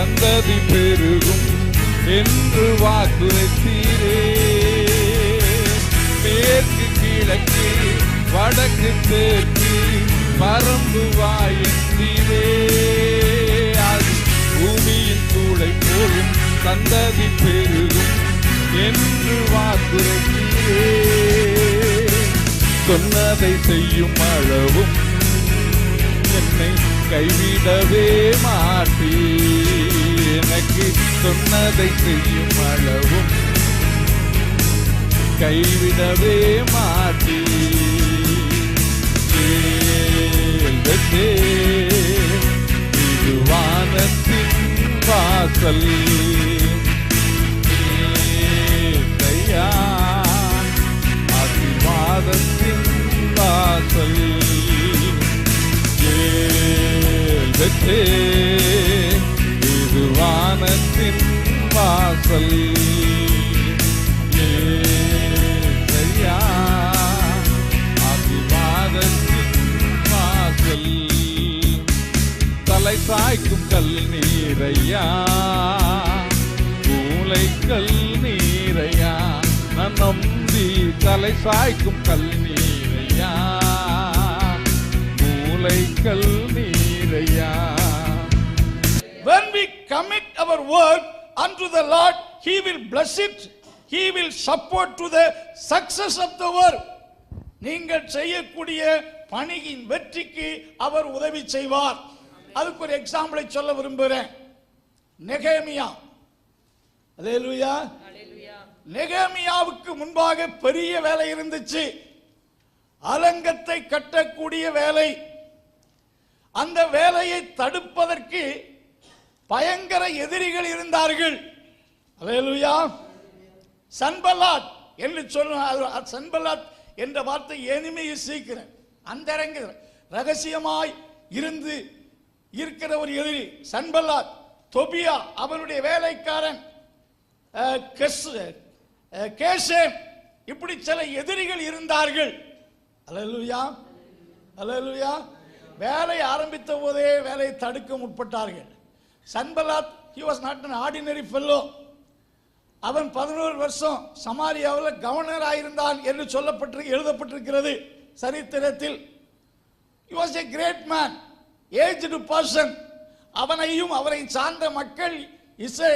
சந்ததி பெருகும் என்று வாக்குரைத்தீரே மேற்கு கிழக்கு வடக்கு தெற்கு பரம்பு வாயத்தீரே. அது பூமியின் தூளை போலும் சந்ததி பெருகும் என்று வாக்குரைத்தீரே சொன்னதை செய்யும் அளவும் என்னை கைவிடவே மாட்டே எனக்கு சொன்னதை செய்யும் அளவும் கைவிடவே மாட்டே கேள்வதே இது வானத்தின் வாசல் ஏசையா, ஏழ்வெற்றே, இது வானத்தின் வாசல். தலை சாய்க்கும் கல் நீரையா? மூளை கல் நீரையா? நான் நம்பி தலை சாய்க்கும் கல் நீரையா? மூளை கல் நீரையா? When we commit our work unto the Lord, He will bless it. He will support to the success of the work. நீங்கள் செய்யக்கூடிய பணியின் வெற்றிக்கு அவர் உதவி செய்வார். அதுக்கு ஒரு எக்ஸாம்பிளை சொல்ல விரும்புகிறேன். நெகேமியா. அல்லேலூயா நெகேமியாவுக்கு முன்பாக பெரிய வேலை இருந்துச்சு. அலங்கத்தை கட்டக்கூடிய வேலை. அந்த வேலையை தடுப்பதற்கு பயங்கர எதிரிகள் இருந்தார்கள். அலையலுயா சன்பலாத் என்று சொன்ன சன்பலாத் என்ற வார்த்தை எனிமையை சீக்கிறேன் அந்த ரகசியமாய் இருந்து இருக்கிற ஒரு எதிரி சன்பல்லாத். தொபியா அவனுடைய வேலைக்காரன் அஹ், கேசேம் இப்படி சில எதிரிகள் இருந்தார்கள். அல்லேலூயா. அல்லேலூயா. வேலை ஆரம்பித்த போதே வேலையை தடுக்க முற்பட்டார்கள். Sanballat he was not an ordinary fellow அவன் பதினோரு வருஷம் சமாரியாவில் கவர்னர் என்று சொல்லப்பட்டு எழுதப்பட்டிருக்கிறது சரித்திரத்தில். He was a great man aged person அவனையும் அவரை சார்ந்த மக்கள் இசை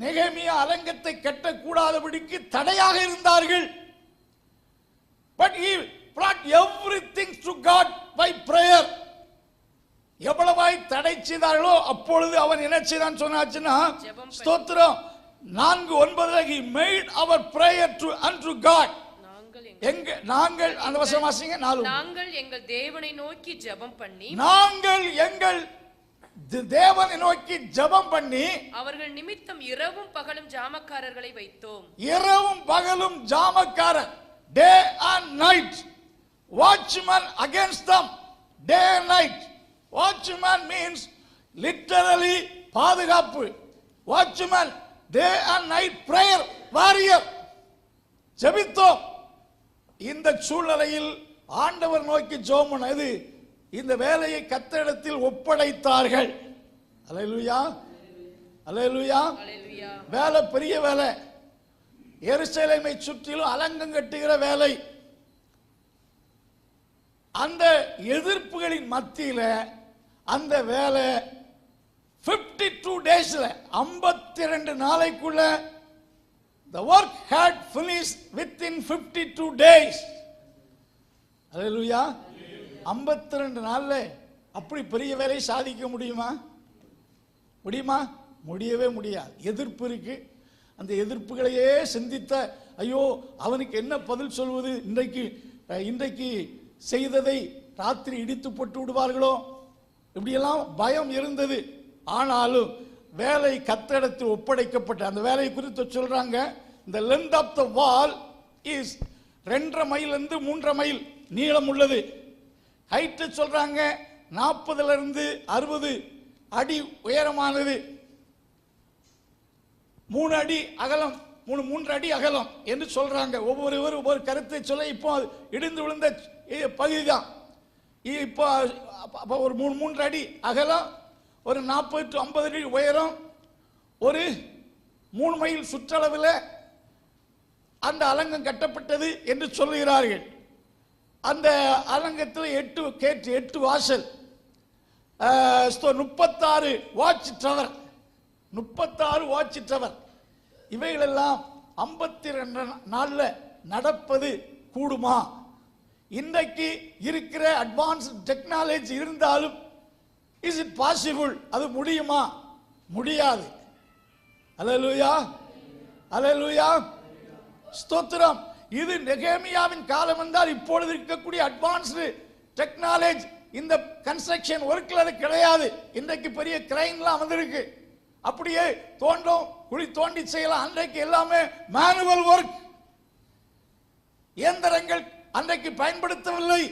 நெகமிய அலங்கத்தை கட்டக்கூடாதபடிக்கு தடையாக இருந்தார்கள். But he brought everything to God by prayer. எவ்வளவாய் தடை செய்தார்களோ அப்பொழுது அவன் என்ன செய்தான் சொன்னாச்சுன்னா. ஸ்தோத்திரம். நான்கு ஒன்பதுல our prayer to unto God. நாங்கள் எங்கள் எங்க நாங்கள் அந்த வசனம் வாசிங்க நாலு. நாங்கள் எங்கள் தேவனை நோக்கி ஜெபம் பண்ணி நாங்கள் எங்கள் தேவனை நோக்கி ஜெபம் பண்ணி அவர்கள் நிமித்தம் இரவும் பகலும் ஜாமக்காரர்களை வைத்தோம். இரவும் பகலும் ஜாமக்காரன் day and night watchman against them day and night watchman means literally பாதுகாப்பு. Watchman day and night prayer warrior ஜெபித்தோம். இந்த சூழ்நிலையில் ஆண்டவர் நோக்கி ஜோமன் இது இந்த வேலையை கத்தரிடத்தில் ஒப்படைத்தார்கள். அலையலுயா அலையலுயா வேலை பெரிய வேலை. எருசலேமை சுற்றிலும் அலங்கம் கட்டுகிற வேலை. அந்த எதிர்ப்புகளின் மத்தியில அந்த வேலை 52 டூ டேஸில் ஐம்பத்தி ரெண்டு நாளைக்குள்ள the work had finish within fifty two days அல்லேலூயா ஐம்பத்தி ரெண்டு நாளில் அப்படி பெரிய வேலையை சாதிக்க முடியுமா? முடியுமா? முடியவே முடியாது. எதிர்ப்பு இருக்கு. அந்த எதிர்ப்புகளையே சிந்தித்த ஐயோ அவனுக்கு என்ன பதில் சொல்வது? இன்றைக்கு இன்றைக்கு செய்ததை ராத்திரி இடித்து போட்டு விடுவார்களோ? இப்படியெல்லாம் பயம் இருந்தது. ஆனாலும் வேலை கத்தடத்தில் ஒப்படைக்கப்பட்ட அந்த வேலையை குறித்து சொல்றாங்க இந்த length of the wall is ரெண்டரை மைல் இருந்து மூன்றரை மைல் நீளம் உள்ளது. ஹைட்டு சொல்றாங்க நாற்பதுல இருந்து அறுபது அடி உயரமானது. மூணு அடி அகலம் மூணு மூன்று அடி அகலம் என்று சொல்றாங்க. ஒவ்வொருவரும் ஒவ்வொரு கருத்தை சொல்ல இப்போ இடிந்து விழுந்த பகுதி தான் இப்போ அப்போ ஒரு மூணு மூன்று அடி அகலம் ஒரு நாற்பது டு ஐம்பது அடி உயரம் ஒரு மூணு மைல் சுற்றளவில் அந்த அலங்கம் கட்டப்பட்டது என்று சொல்லுகிறார்கள். அந்த அலங்கத்தில் எட்டு கேட்டு எட்டு வாசல். முப்பத்தாறு வாட்ச் டவர் முப்பத்தாறு வாட்ச் டவர் இவைகளெல்லாம் ஐம்பத்தி ரெண்டு நாளில் நடப்பது கூடுமா? இன்றைக்கு இருக்கிற அட்வான்ஸ் டெக்னாலஜி இருந்தாலும் இஸ் இட் பாசிபிள் அது முடியுமா? முடியாது. அலலுயா அலலுயா ஸ்தோத்திரம். இது நெகேமியாவின் காலம் என்றால் இப்பொழுது இருக்கக்கூடிய அட்வான்ஸ்டு டெக்னாலஜி இந்த கன்ஸ்ட்ரக்ஷன் ஒர்க்கில் அது கிடையாது. இன்றைக்கு பெரிய கிரைன்லாம் வந்திருக்கு. அப்படியே தோண்டும் குழி தோண்டி செய்யலாம். அன்றைக்கு எல்லாமே மேனுவல் ஒர்க் இயந்திரங்கள் அன்றைக்கு பயன்படுத்தவில்லை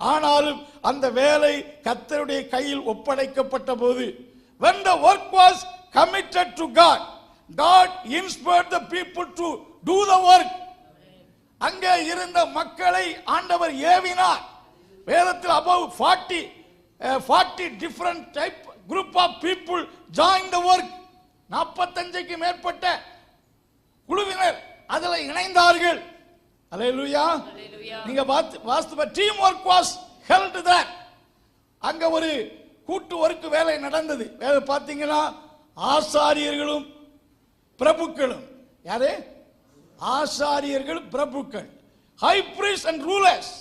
ஆனாலும் அந்த வேலை கர்த்தருடைய கையில் ஒப்படைக்கப்பட்ட போது when the work was committed to god god inspired the people to do the work அங்கே இருந்த மக்களை ஆண்டவர் ஏவினார் வேதத்தில் above 40 uh, 40 different type group of people joined the work 45க்கு மேற்பட்ட குழுவினர் அதுல இணைந்தார்கள் அல்லேலூயா. நீங்க பார்த்து வாஸ்து team work was held that அங்க ஒரு கூட்டு ஒர்க் வேலை நடந்தது. வேலை பார்த்தீங்கன்னா ஆசாரியர்களும் பிரபுக்களும். யாரு? ஆசாரியர்கள் பிரபுக்கள். High priest and rulers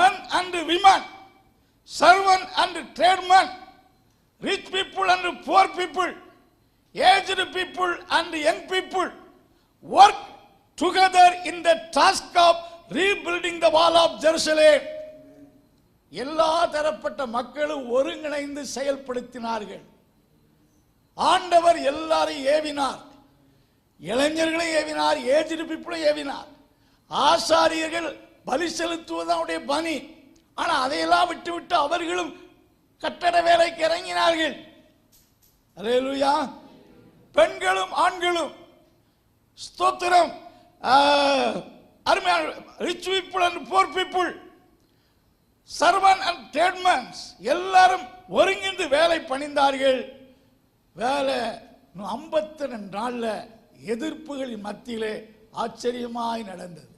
men and women servant and tradesmen. Rich people and poor people. Aged people and young people. Work together in the task of rebuilding the wall of Jerusalem. எல்லா தரப்பட்ட மக்களும் ஒருங்கிணைந்து செயல்படுத்தினார்கள். ஆண்டவர் எல்லாரையும் ஏவினார். இளைஞர்களை ஏவினார் aged பீப்புளும் ஏவினார். ஆசாரியர்கள் பலி செலுத்துவது அவருடைய பணி. ஆனால் அதையெல்லாம் விட்டுவிட்டு அவர்களும் கட்டட வேலைக்கு இறங்கினார்கள். அரேலுயா பெண்களும் ஆண்களும் ஸ்தோத்திரம். அருமையான rich people and poor people servant and டேட்மன்ஸ் எல்லாரும் ஒருங்கிணைந்து வேலை பணிந்தார்கள். வேலை ஐம்பத்தி ரெண்டு நாள்ல எதிர்ப்புகளின் மத்தியிலே ஆச்சரியமாய் நடந்தது.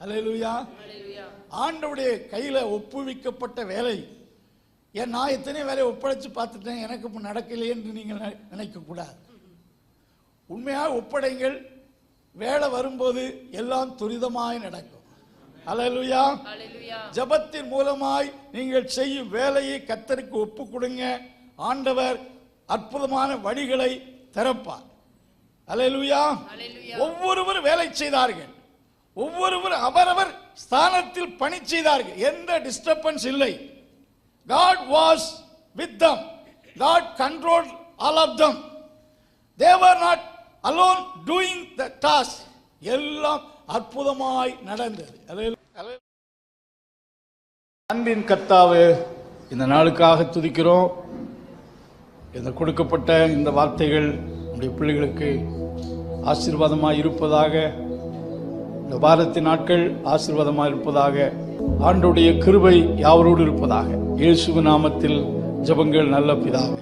அல்லேலூயா. ஆண்டவுடைய கையில ஒப்புவிக்கப்பட்ட வேலை. என் நான் எத்தனை வேலையை ஒப்படைச்சு பார்த்துட்டேன் எனக்கு நடக்கலையே என்று நீங்கள் நினை- நினைக்கக்கூடாது. உண்மையாக ஒப்படைங்கள் வேலை வரும்போது எல்லாம் துரிதமாய் நடக்கும். அல்லேலூயா. ஜெபத்தின் மூலமாய் நீங்கள் செய்யும் வேலையை கத்தருக்கு ஒப்பு கொடுங்க. ஆண்டவர் அற்புதமான வழிகளை திறப்பார். அல்லேலூயா. ஒவ்வொருவர் வேலை செய்தார்கள். ஒவ்வொருவர் அவரவர் ஸ்தானத்தில் பணி செய்தார்கள். எந்த டிஸ்டர்பன்ஸ் இல்லை. God was with them. God controlled all of them. they were alone doing the task எல்லாம் அற்புதமாய் நடந்தது. அன்பின் கர்த்தாவே இந்த நாளுக்காக துதிக்கிறோம். இந்த கொடுக்கப்பட்ட இந்த வார்த்தைகள் நம்முடைய பிள்ளைகளுக்கு ஆசீர்வாதமாக இருப்பதாக இந்த வாரத்தின் நாட்கள் ஆசீர்வாதமாக இருப்பதாக ஆண்டுடைய கிருபை யாவரோடு இருப்பதாக. இயேசு நாமத்தில் ஜெபங்கள் நல்ல பிதாவே.